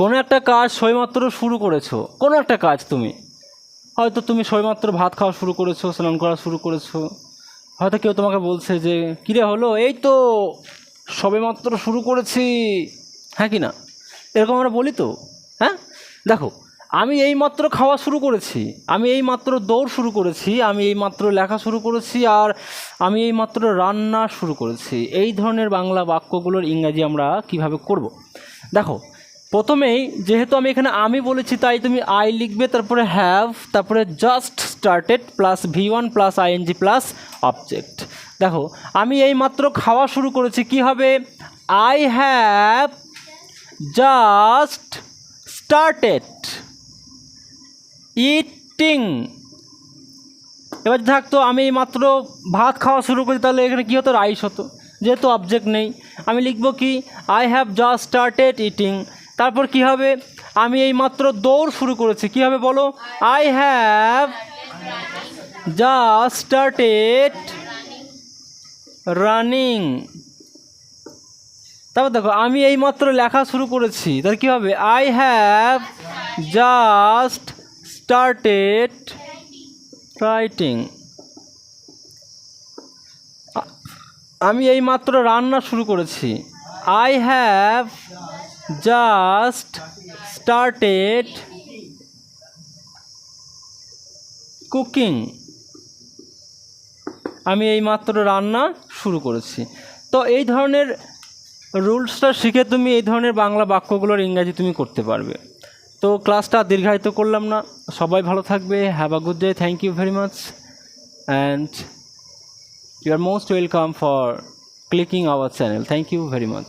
কোনো একটা কাজ সবেমাত্র শুরু করেছ, কোনো একটা কাজ তুমি। হয়তো তুমি সবেমাত্র ভাত খাওয়া শুরু করেছ, স্নান করা শুরু করেছ। হয়তো কেউ তোমাকে বলছে যে, কিরে হলো, এই তো সবেমাত্র শুরু করেছি। হ্যাঁ কি না? এরকম আমরা বলি তো হ্যাঁ? দেখো, আমি এই মাত্র খাওয়া শুরু করেছি, আমি এই মাত্র দৌড় শুরু করেছি, আমি এই মাত্র লেখা শুরু করেছি, আর আমি এই মাত্র রান্না শুরু করেছি। এই ধরনের বাংলা বাক্যগুলোর ইংরাজি আমরা কীভাবে করব? দেখো প্রথমেই যেহেতু আমি এখানে আমি বলেছি, তাই তুমি আই লিখবে, তারপরে হ্যাভ তারপরে just started plus V one plus ING plus object দেখো, আমি এই মাত্র খাওয়া শুরু করেছি, কি হবে? I have just started eating এবার থাকতো, আমি মাত্র ভাত খাওয়া শুরু করি তাহলে এখানে কী হতো? রাইস হতো। যেহেতু অবজেক্ট নেই, আমি লিখব কি? I have just started eating তারপর কি হবে? আমি এই মাত্র দৌড় শুরু করেছি। কী হবে বলো? I have just started running তারপর দেখো, আমি এই মাত্র লেখা শুরু করেছি। তাহলে কী হবে? I have just started writing আমি এই মাত্র রান্না শুরু করেছি। I have just started cooking আমি এই মাত্র রান্না শুরু করেছি। তো এই ধরনের রুলসটা শিখে তুমি এই ধরনের বাংলা বাক্যগুলোর ইংরাজি তুমি করতে পারবে। তো ক্লাসটা দীর্ঘায়িত করলাম না। সবাই ভালো থাকবে। Have a good day thank you very much and you are most welcome for clicking our channel thank you very much